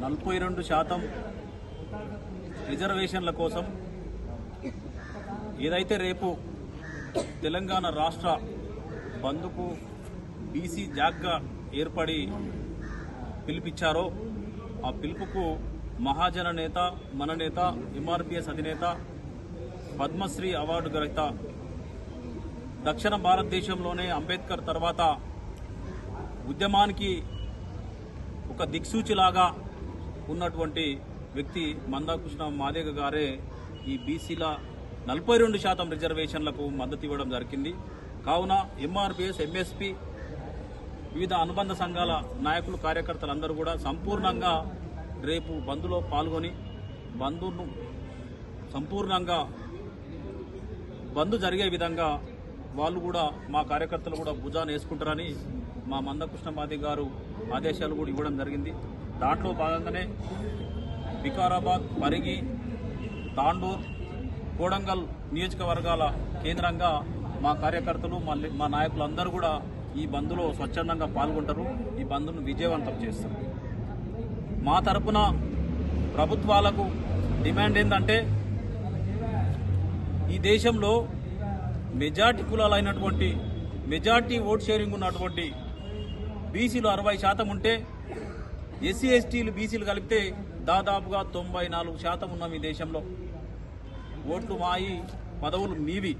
నలభై రెండు శాతం రిజర్వేషన్ల కోసం ఏదైతే రేపు తెలంగాణ రాష్ట్ర బంధుకు బీసీ జాగ్గా ఏర్పడి పిలిపించారో ఆ పిలుపుకు మహాజన నేత మన నేత ఎంఆర్పిఎస్ అధినేత పద్మశ్రీ అవార్డు గ్రహీత దక్షిణ భారతదేశంలోనే అంబేద్కర్ తర్వాత ఉద్యమానికి ఒక దిక్సూచిలాగా ఉన్నటువంటి వ్యక్తి మందాకృష్ణ మాదేగ గారే ఈ బీసీల నలభై రెండు శాతం రిజర్వేషన్లకు మద్దతు ఇవ్వడం జరిగింది. కావున ఎంఆర్పిఎస్ ఎంఎస్పి వివిధ అనుబంధ సంఘాల నాయకులు కార్యకర్తలందరూ కూడా సంపూర్ణంగా రేపు బంద్లో పాల్గొని బంద్ను సంపూర్ణంగా బంద్ జరిగే విధంగా వాళ్ళు కూడా మా కార్యకర్తలు కూడా భుజాన్ని వేసుకుంటారని మా మందకృష్ణ మాది గారు ఆదేశాలు కూడా ఇవ్వడం జరిగింది. దాంట్లో భాగంగానే వికారాబాద్ పరిగి తాండూర్ కోడంగల్ నియోజకవర్గాల కేంద్రంగా మా కార్యకర్తలు మా మా నాయకులు అందరూ కూడా ఈ బంద్లో స్వచ్ఛందంగా పాల్గొంటారు. ఈ బంద్ను విజయవంతం చేస్తారు. మా తరపున ప్రభుత్వాలకు డిమాండ్ ఏంటంటే ఈ దేశంలో మెజార్టీ కులాలైనటువంటి మెజార్టీ ఓట్ షేరింగ్ ఉన్నటువంటి బీసీలు అరవై శాతం ఉంటే ఎస్సీ ఎస్టీలు బీసీలు కలిపితే దాదాపుగా తొంభై నాలుగు శాతం ఉన్నాం ఈ దేశంలో. ఓట్లు మాయి పదవులు మీవి.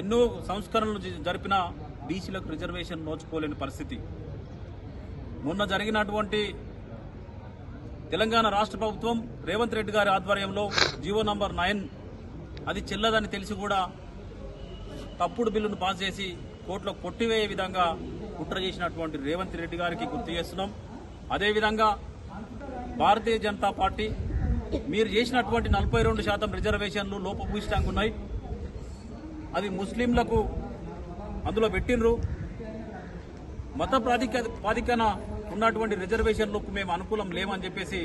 ఎన్నో సంస్కరణలు జరిపిన బీసీలకు రిజర్వేషన్ నోచుకోలేని పరిస్థితి. మొన్న జరిగినటువంటి తెలంగాణ రాష్ట్ర ప్రభుత్వం రేవంత్ రెడ్డి గారి ఆధ్వర్యంలో జీవో నంబర్ నైన్ అది చెల్లదని తెలిసి కూడా తప్పుడు బిల్లును పాస్ చేసి కోర్టులో కొట్టివేయే విధంగా కుట్ర చేసినటువంటి రేవంత్ రెడ్డి గారికి గుర్తు చేస్తున్నాం. అదేవిధంగా భారతీయ జనతా పార్టీ మీరు చేసినటువంటి నలభై రెండు శాతం రిజర్వేషన్లు లోపభూయిష్టంగా ఉన్నాయి. అది ముస్లింలకు అందులో పెట్టినరు మత ప్రాధిక ప్రాధికన ఉన్నటువంటి రిజర్వేషన్లకు మేము అనుకూలం లేమని చెప్పేసి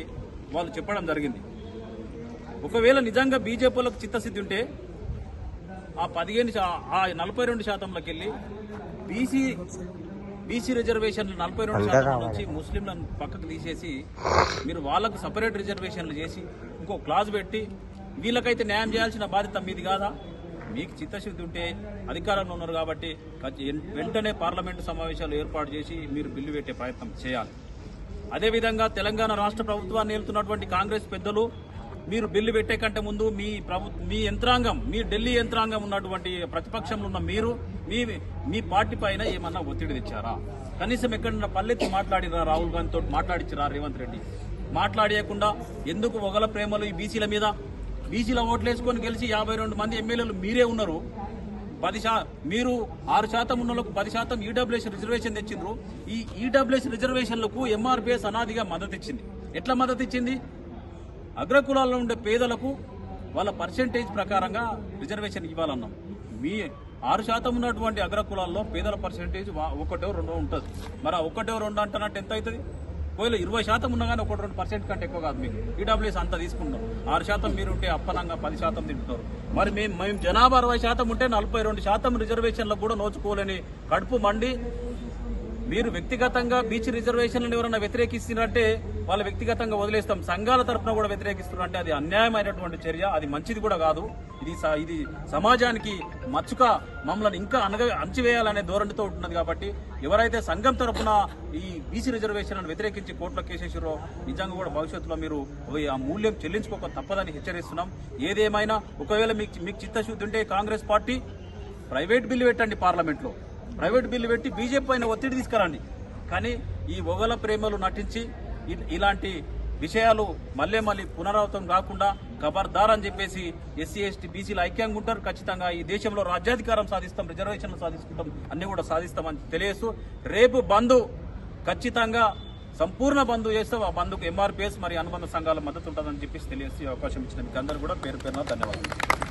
వాళ్ళు చెప్పడం జరిగింది. ఒకవేళ నిజంగా బీజేపీలకు చిత్తశుద్ధి ఉంటే ఆ పదిహేను ఆ నలభై రెండు శాతంలోకి వెళ్ళి బీసీ బీసీ రిజర్వేషన్లు నలభై రెండు శాతం నుంచి ముస్లింలను పక్కకు తీసేసి మీరు వాళ్ళకు సపరేట్ రిజర్వేషన్లు చేసి ఇంకో క్లాజ్ పెట్టి వీళ్ళకైతే న్యాయం చేయాల్సిన బాధ్యత మీది కాదా? మీకు చిత్తశుద్ధి ఉంటే అధికారంలో ఉన్నారు కాబట్టి వెంటనే పార్లమెంటు సమావేశాలు ఏర్పాటు చేసి మీరు బిల్లు పెట్టే ప్రయత్నం చేయాలి. అదేవిధంగా తెలంగాణ రాష్ట్ర ప్రభుత్వాన్ని ఏలుతున్నటువంటి కాంగ్రెస్ పెద్దలు మీరు బిల్లు పెట్టే కంటే ముందు మీ ప్రభు మీ యంత్రాంగం మీ ఢిల్లీ యంత్రాంగం ఉన్నటువంటి ప్రతిపక్షంలో ఉన్న మీరు మీ మీ పార్టీ పైన ఏమన్నా ఒత్తిడి తెచ్చారా? కనీసం ఎక్కడన్నా పల్లెత్తి మాట్లాడిరా రాహుల్ గాంధీతో మాట్లాడించరా రేవంత్ రెడ్డి? మాట్లాడేయకుండా ఎందుకు ఒకల ప్రేమలు ఈ బీసీల మీద? బీసీల ఓట్లేసుకొని గెలిచి యాభై రెండు మంది ఎమ్మెల్యేలు మీరే ఉన్నారు. పది శా మీరు ఆరు శాతం ఉన్న పది శాతం ఈడబ్ల్యూఎస్ రిజర్వేషన్ తెచ్చిండ్రు. ఈ ఈడబ్ల్యూఎస్ రిజర్వేషన్లకు ఎంఆర్పిఎస్ అనాదిగా మద్దతు ఇచ్చింది. ఎట్లా మద్దతు ఇచ్చింది? అగ్రకులాల్లో ఉండే పేదలకు వాళ్ళ పర్సెంటేజ్ ప్రకారంగా రిజర్వేషన్ ఇవ్వాలన్నాం. మీ ఆరు శాతం ఉన్నటువంటి అగ్రకులాల్లో పేదల పర్సెంటేజ్ ఒకటో రెండో ఉంటుంది. మరి ఒకటో రెండు అంటున్నట్టు ఎంత అవుతుంది ఒకవేళ ఇరవై శాతం ఉన్నా కానీ ఒకటి రెండు పర్సెంట్ కంటే ఎక్కువ కాదు మీకు. ఈడబ్ల్యూఎస్ అంత తీసుకుంటాం. ఆరు శాతం మీరుంటే అప్పనంగా పది శాతం తింటున్నారు మరి మేము మేము జనాభా అరవై శాతం ఉంటే నలభై రెండు శాతం రిజర్వేషన్లకు కూడా నోచుకోలేని కడుపు మండి మీరు వ్యక్తిగతంగా బీచ్ రిజర్వేషన్లను ఎవరైనా వ్యతిరేకిస్తున్నారంటే వాళ్ళు వ్యక్తిగతంగా వదిలేస్తాం. సంఘాల తరఫున కూడా వ్యతిరేకిస్తున్నారంటే అది అన్యాయమైనటువంటి చర్య. అది మంచిది కూడా కాదు. ఇది స- ఇది సమాజానికి మచ్చుక మమ్మల్ని ఇంకా అనగ అంచివేయాలనే ధోరణితో ఉంటున్నది కాబట్టి ఎవరైతే సంఘం తరఫున ఈ బీసీ రిజర్వేషన్లను వ్యతిరేకించి కోర్టులో కేసేసారో నిజంగా కూడా భవిష్యత్తులో మీరు ఆ మూల్యం చెల్లించుకోక తప్పదని హెచ్చరిస్తున్నాం. ఏదేమైనా ఒకవేళ మీకు మీకు చిత్తశుద్ధి ఉంటే కాంగ్రెస్ పార్టీ ప్రైవేట్ బిల్లు పెట్టండి పార్లమెంట్లో. ప్రైవేట్ బిల్లు పెట్టి బీజేపీ పైన ఒత్తిడి తీసుకురండి. కానీ ఈ ఒగల ప్రేమలు నటించి ఇలాంటి విషయాలు మళ్ళీ మళ్ళీ పునరావృతం కాకుండా ఖబర్దార్ అని చెప్పేసి ఎస్సీ ఎస్టీ బీసీలు ఐక్యంగా ఉంటారు. ఖచ్చితంగా ఈ దేశంలో రాజ్యాధికారం సాధిస్తాం రిజర్వేషన్లు సాధిస్తుంటాం అన్ని కూడా సాధిస్తామని తెలియస్తూ రేపు బంధు ఖచ్చితంగా సంపూర్ణ బంధు చేస్తే. ఆ బంధుకు ఎంఆర్పిఎస్ మరియు అనుబంధ సంఘాల మద్దతు ఉంటుందని చెప్పేసి తెలియజేసి అవకాశం ఇచ్చిన మీకు అందరూ కూడా పేరు పేరున ధన్యవాదాలు.